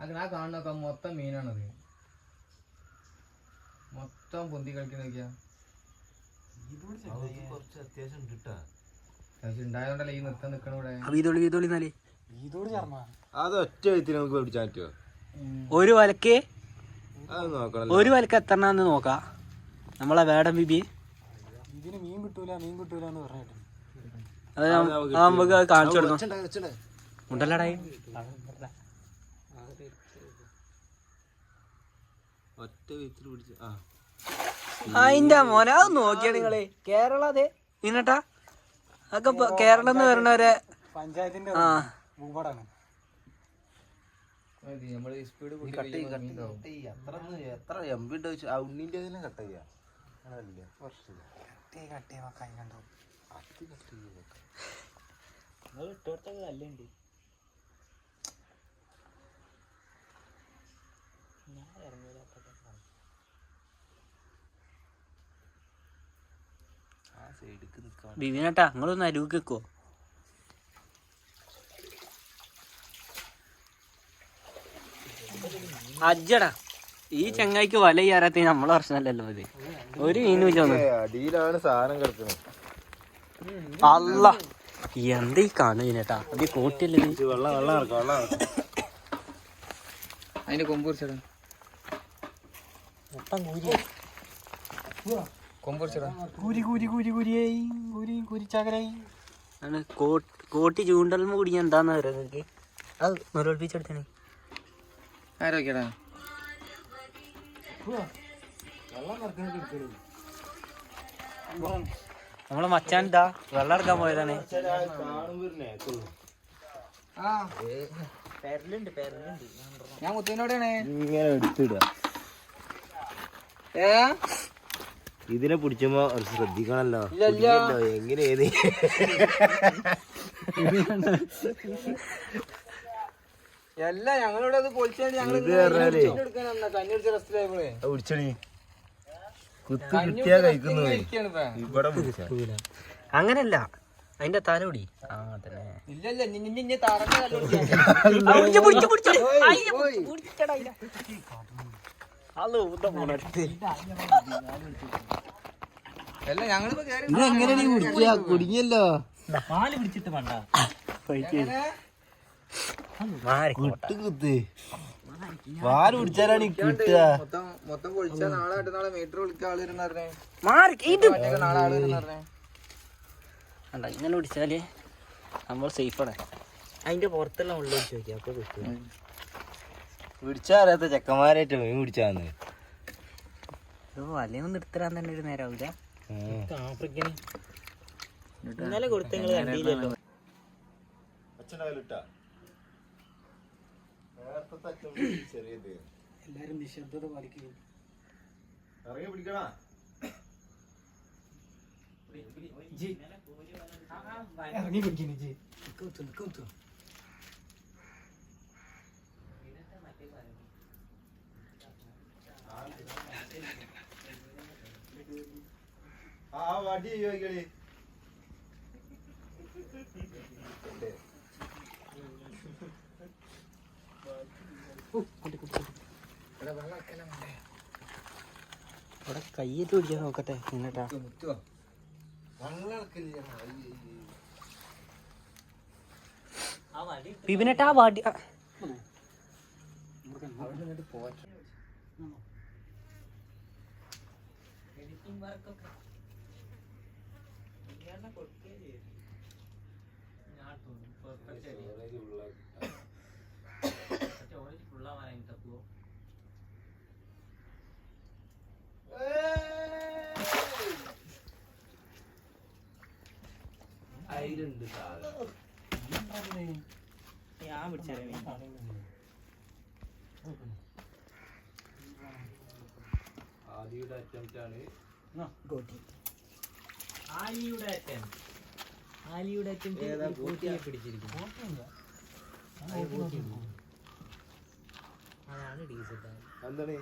അങ്ങനെ ആ കാണുന്നൊക്കെ മൊത്തം മീനാണത്. പൊന്തി ഉണ്ടായതുകൊണ്ടല്ലേ ഈ നിർത്തം നിക്കണ ഇവിടെ? വീതോളി വീതോളി എന്നാൽ. അത് ഒറ്റ എഴുത്തിന് നമുക്ക് പിടിച്ചാൻ പറ്റുമോ ഒരു വലക്ക് അത് നോക്കണം ഒരു വലക്ക് എത്രണ്ണാന്ന് നോക്കാം. നമ്മളെ വേടം ബിബി. ഇതിന് മീൻ കിട്ടൂല മീൻ കിട്ടൂല എന്ന് പറഞ്ഞിട്ട് അത് നമുക്ക് കാണിച്ചു കൊടുക്കാം. ഉണ്ടല്ലടായി ഒറ്റ പിടിച്ച. ആ. അതിന്റെ മോനെ അത് നോക്കിയാ നിങ്ങൾ. കേരള അതെ. നിന്നട്ടാ അതൊക്കെ കേരളം എന്ന് പറഞ്ഞവരെ പഞ്ചായത്തിന്റെ ആ. ഭൂപടാണ്. എത്ര എത്ര എം ബി ഉണ്ട് വെച്ച് ആ ഉണ്ണിന്റെ തന്നെ കട്ട് ചെയ്യാ. അതല്ലേ? കുറച്ച്. അത് കട്ട് ചെയ്യും. ആ സൈഡിക്ക് നിക്കാൻ ബിബിനേട്ടാ നിങ്ങളൊന്ന് അരുവിക്ക് വെക്കോ അജ്ജടാ ഈ ചങ്ങായിക്ക് വല ചെയ്യാറാത്ത നമ്മളെ പ്രശ്നമല്ലല്ലോ ഇത്. ഒരു മീനും അടിയിലാണ് സാധനം കിടക്കുന്നത് അല്ല എന്താ ഈ കാണുന്നേട്ടാ അത് കോട്ടിയല്ലേ ഇത്? വെള്ളം വെള്ളം ഇറക്കാം വെള്ളം അതിന്റെ കൊമ്പ് കുറിച്ചടാ കൊമ്പ് കുറിച്ചടാ കൂരി കൂരി കൂരി കൂരിയായി കൂരി കൂരിച്ചാകരായി ആണ് കോട്ട് കോട്ടി ചൂണ്ടൽ കൂടി എന്താന്ന് പറയുന്നത് അത് നിറവേൽപ്പിച്ചെടുത്തേ ആരോഗ്യടാ? നമ്മളെ മച്ചാൻ ഇതാ വെള്ളം എടുക്കാൻ പോയതാണ്. ഞാൻ കുത്തിനോടെയാണ് ഇങ്ങനെ എടുത്തിടുക. ഏ? ഇതിനെ പിടിച്ചുമ്പോ ശ്രദ്ധിക്കണല്ലോ. എങ്ങനെ ഏത് അല്ല ഞങ്ങളിവിടെ അത് പൊളിച്ചാണ്ട് ഞങ്ങൾ കുത്തി കിട്ടിയാ കഴിക്കുന്നു. ഇവിടെ അങ്ങനല്ല അതിന്റെ തലോടി ആ തന്നെ അല്ല ഞങ്ങളിപ്പോ കുടിക്കുക? കുടുങ്ങിയല്ലോ. പാൽ പിടിച്ചിട്ട് വേണ്ട. കുത്ത്. കുത്ത് വാൽ പിടിച്ചാലാണ് കിട്ടുക. മൊത്തം മൊത്തം പൊളിച്ചാ നാളെ നാളെ മീറ്റർ വിളിക്കാൻ നാളെ അല്ല ഇങ്ങനെ പിടിച്ചാൽ നമ്മൾ സേഫാണ് അതിന്റെ പുറത്തെല്ലാം ഉള്ളിൽ ചോദിക്കാം അപ്പൊ കിട്ടും. പിടിച്ചാ അറിയാത്ത ചെക്കന്മാരായിട്ട് മീൻ പിടിച്ചാന്ന് വലയൊന്നും നിർത്തരാൻ തന്നെ ഒരു നേരാവില്ല ഉം. ആഫ്രിക്കന് ഇന്നലെ കൊടുത്ത നിങ്ങൾ കണ്ടില്ലല്ലോ എല്ലാരും നിശബ്ദത പാലിക്കുന്നു ഇറങ്ങി പിടിക്കുന്നു ജി ആ വടി ചോദിക്കളി ഇവിടെ കയ്യേറ്റ് പിടിക്കാൻ നോക്കട്ടെ എന്നിട്ടാ മുത്തുവോ. പിബിനെട്ടാ വാടി ആ. അതിലുണ്ട് ഞാൻ പിടിച്ചേരാ. ആദ്യയുടെ അറ്റംപ്റ്റ് ആണ്. ആലിയുടെ അറ്റം ആലിയുടെ അറ്റം കൂട്ടിയെ പിടിച്ചിരിക്കുന്നു. അതാണ് ഡീസൽ എന്താണ്.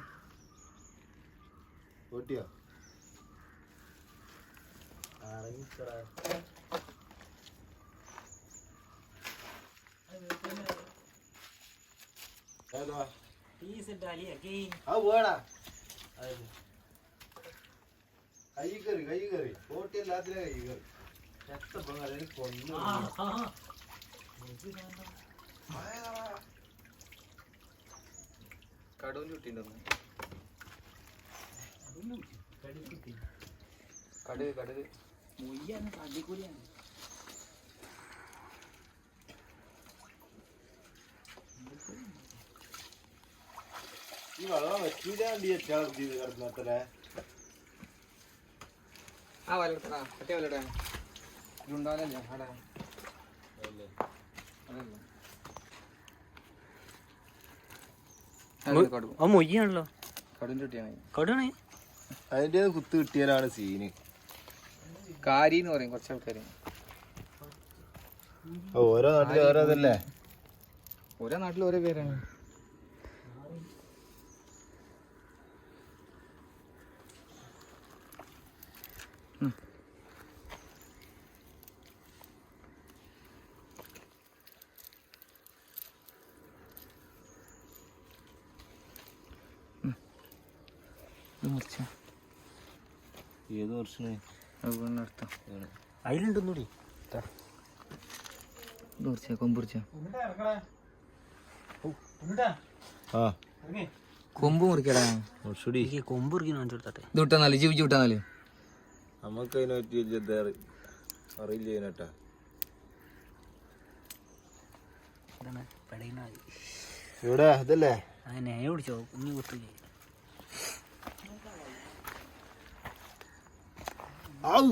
ആ പോടാ കൈ കറി കൈ കയറി. പോട്ടി കൈ കയറി. കടൂൽ കിട്ടിയിട്ടുണ്ടോ കടുക് കടുക് മൊയ്യാണ് തള്ളിക്കൂലിയാണ് ഈ വെള്ളം വെച്ചില്ലാണ്ട് എച്ചാൽ കിടന്നത്രേ ആ വലടത്തടാ മറ്റേ വലടാ ഇതുണ്ടാവില്ല അവിടെ കടുക് ആ മൊയ്യാണല്ലോ. കടുവിന്റെ കുട്ടിയാണ്. കടുവാണ്? കുത്ത് കിട്ടിയാലാണ് സീന് കാരി എന്ന് പറയും കുറച്ച് ആൾക്കാർ ഓരോ നാട്ടിലും ഓരോ ഇതല്ലേ? ഓരോ നാട്ടിലും ഓരോ പേരാണ്. ഏത് വർഷമാണ് കൊമ്പുറിച്ച ആ. കൊമ്പ് മുറിക്കടാ. കൊമ്പ് മുറിക്കണോട്ടെ നമുക്ക് അതിനെ പറ്റി അറിയില്ല ഇതിനട്ടാ ഇവിടെ അതല്ലേ? ആ നെയ പിടിച്ചോ കുഞ്ഞു കുത്തില്ലേ?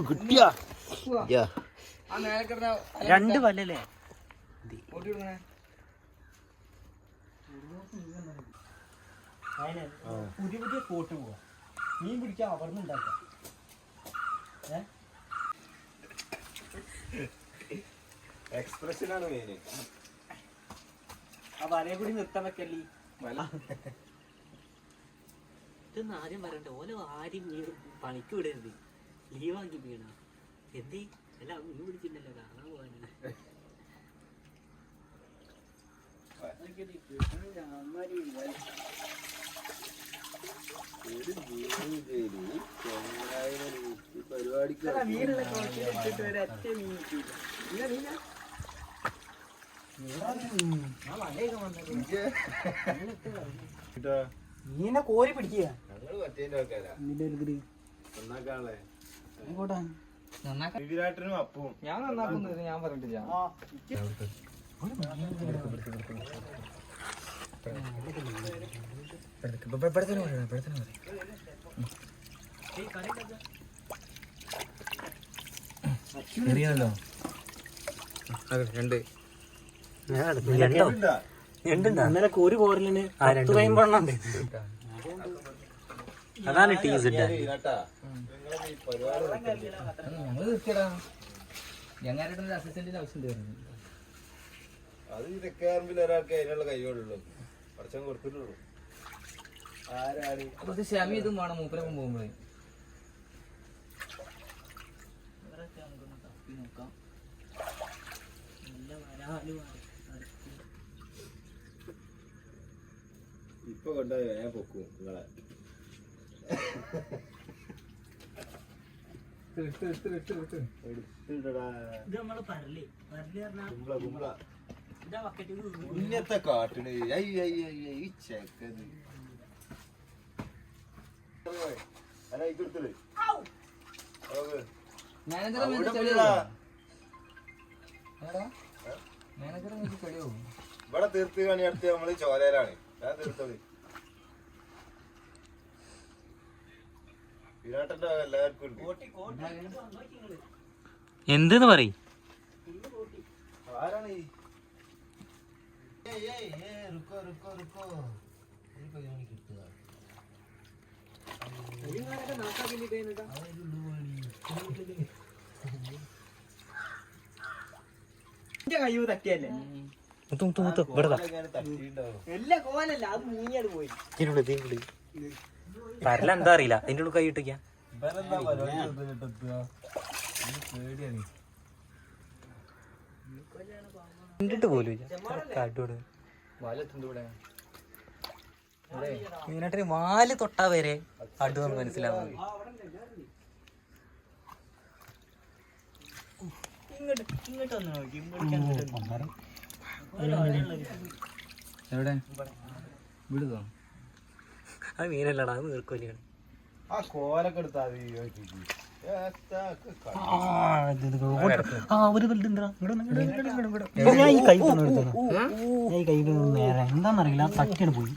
കിട്ടിയാ. യാ. ആ നേരെ കിടന്ന രണ്ട് വിടുന്നേ പുതിയ പുതിയ കോട്ട് പോവാ. മീൻ പിടിക്കാൻ അവർന്ന് ഉണ്ടാക്കാം. മെയിൻ ആ വലയെ കൂടി നിർത്താൻ വെക്കല്ലേ? ഇതൊന്നും ആദ്യം പറയണ്ട. ഓരോ ആരും പണിക്ക് വിടരുത്. ലീവാക്കി വീണ എന്തേ അല്ല മീൻ പിടിച്ചിട്ടുണ്ടല്ലോ കാണാൻ പോകാനാണ്. പരിപാടിക്ക് മീനെ കോരി പിടിക്കുക. ഒന്നാക്കാളെ വിരാട്ടിനും അപ്പവും ഞാൻ നന്നാക്കുന്നത് ഞാൻ പറഞ്ഞിട്ടില്ല അറിയാലോ രണ്ട്. രണ്ടോ? രണ്ടുണ്ടോ? ഇന്നലെ കോരി കോരലിന് ആ രണ്ട് പയ്യമ്പണ്ണുണ്ട് അതാണ് ടീസ് വിരാട്ടാ ഞങ്ങൾ നിർത്തിയടാ ഞങ്ങളുടെ അസിസ്റ്റന്റിന്റെ ആവശ്യം അത് ഈ തെക്കാറുമ്പിൽ ഒരാൾക്ക് അതിനുള്ള കൈകളുള്ളൂ കുറച്ചും കൊടുത്തിട്ടുള്ളൂ ആരാണ് കുറച്ച് ഇതും വേണം മൂപ്പരൊപ്പം പോകുമ്പോഴേ ഇപ്പൊ കൊണ്ടുപോയി ഞാൻ പൊക്കും നിങ്ങളെ എടുത്തിടടാ ഇത് നമ്മൾ പരൽ പരൽ പറഞ്ഞാൽ കുമ്പള കുമ്പള ഇതാ ബക്കറ്റ് ഇന്നത്തെ കാട്ടിന് ഈ ചെക്കത് ഇവിടെ തീർത്ത് കാണി അടുത്ത് നമ്മൾ ചോരയിലാണ് ഞാൻ തീർത്തത് വിരാട്ടന്റെ എല്ലാവർക്കും ഉണ്ട് എന്തെന്ന് പറയും ആരാണ് ഈ ഏയ് ഏയ് ഏയ് റുക്കോ റുക്കോ റുക്കോ ഒരു പയ്യനെ കിട്ടുക. എന്റെ കയ്യൂ തട്ടിയല്ലേ? മുത്തു മുത്തു മുത്തു ഇവിടെ എല്ലാ കോലല്ല അത് നീയാണ് പോയി. പരല എന്താ അറിയില്ല. അതിന്റെ ഉള്ളിൽ കൈ ഇട്ടിക്ക കണ്ടിട്ട് പോലും മീനട്ടിന് വാൽ തൊട്ടാ വരെ അടുവെന്ന് മനസ്സിലാവും. ഇങ്ങോട്ട് ഇങ്ങോട്ട് വന്നു നോക്കി. എവിടെ? വിടുതോ അത് മീനല്ലടാ അത് നീർക്കോലിയാണ്. ആ കോലൊക്കെ എടുത്താ ഒരു ഞാൻ ഈ കൈ എടുത്തത് ഞാൻ ഈ കൈ നേരെ. എന്താണെന്നറിയില്ല തട്ടിയാണ് പോയി.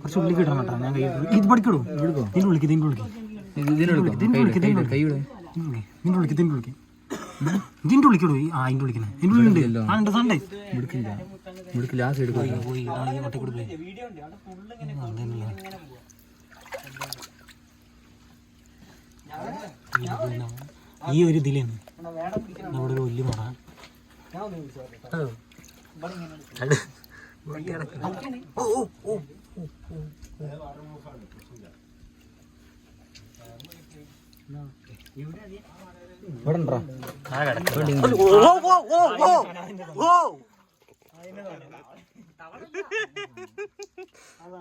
കുറച്ച് കേട്ടോ. ഞാൻ കൈ ഇത് പഠിക്കടൂ? ഇതിന്റെ ഉള്ളിക്ക് ഇതിന്റെ ഉള്ളിക്ക്. ഇതിന്റെ ഉള്ളിക്ക് ഇതിന്റെ ഉള്ളിക്ക്. ഇതിന്റെ ഉള്ളിക്ക് ഇതിന്റെ ഉള്ളിക്ക്. ഇതിന്റെ ഉള്ളിക്കടൂ ആ ഇതിന്റെ ഉള്ളിക്കുന്നത് ഇതിന്റെ ഉള്ളിലുണ്ട്. ആ ഉണ്ട് സൺഡേ. പോയി പോയി. ഇതാ ഈ വട്ടിക്കൂടെ പോയി. ആ, അതന്നെ. ഈ ഒരു ഇതിലാണ്. അവിടെ ഒരു വലിയ മറ. ഇവിടെ ഉണ്ടോ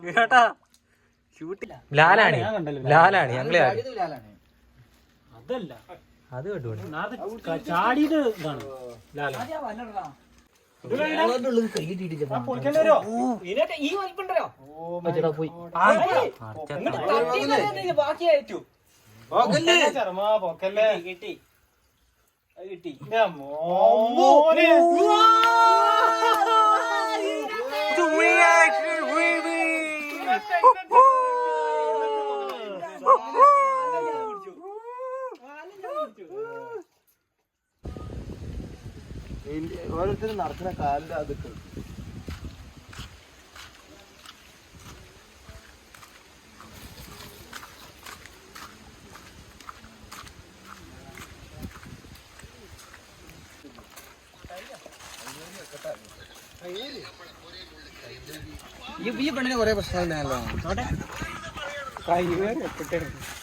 കേട്ടാ ലാലാണ് ലാലാണ് ഞങ്ങൾ അതല്ല അത് കേട്ടു ചാടിയത് ഇതാണ് ലാല ഈ വലിപ്പുണ്ടല്ലോ പോയി ബാക്കിയായിട്ടു? കിട്ടി കിട്ടി ഓരോരുത്തരും നടക്കുന്ന കാലിന്റെ അതൊക്കെ ഈ പെണ്ണിന് കുറെ പ്രശ്നം വേറെ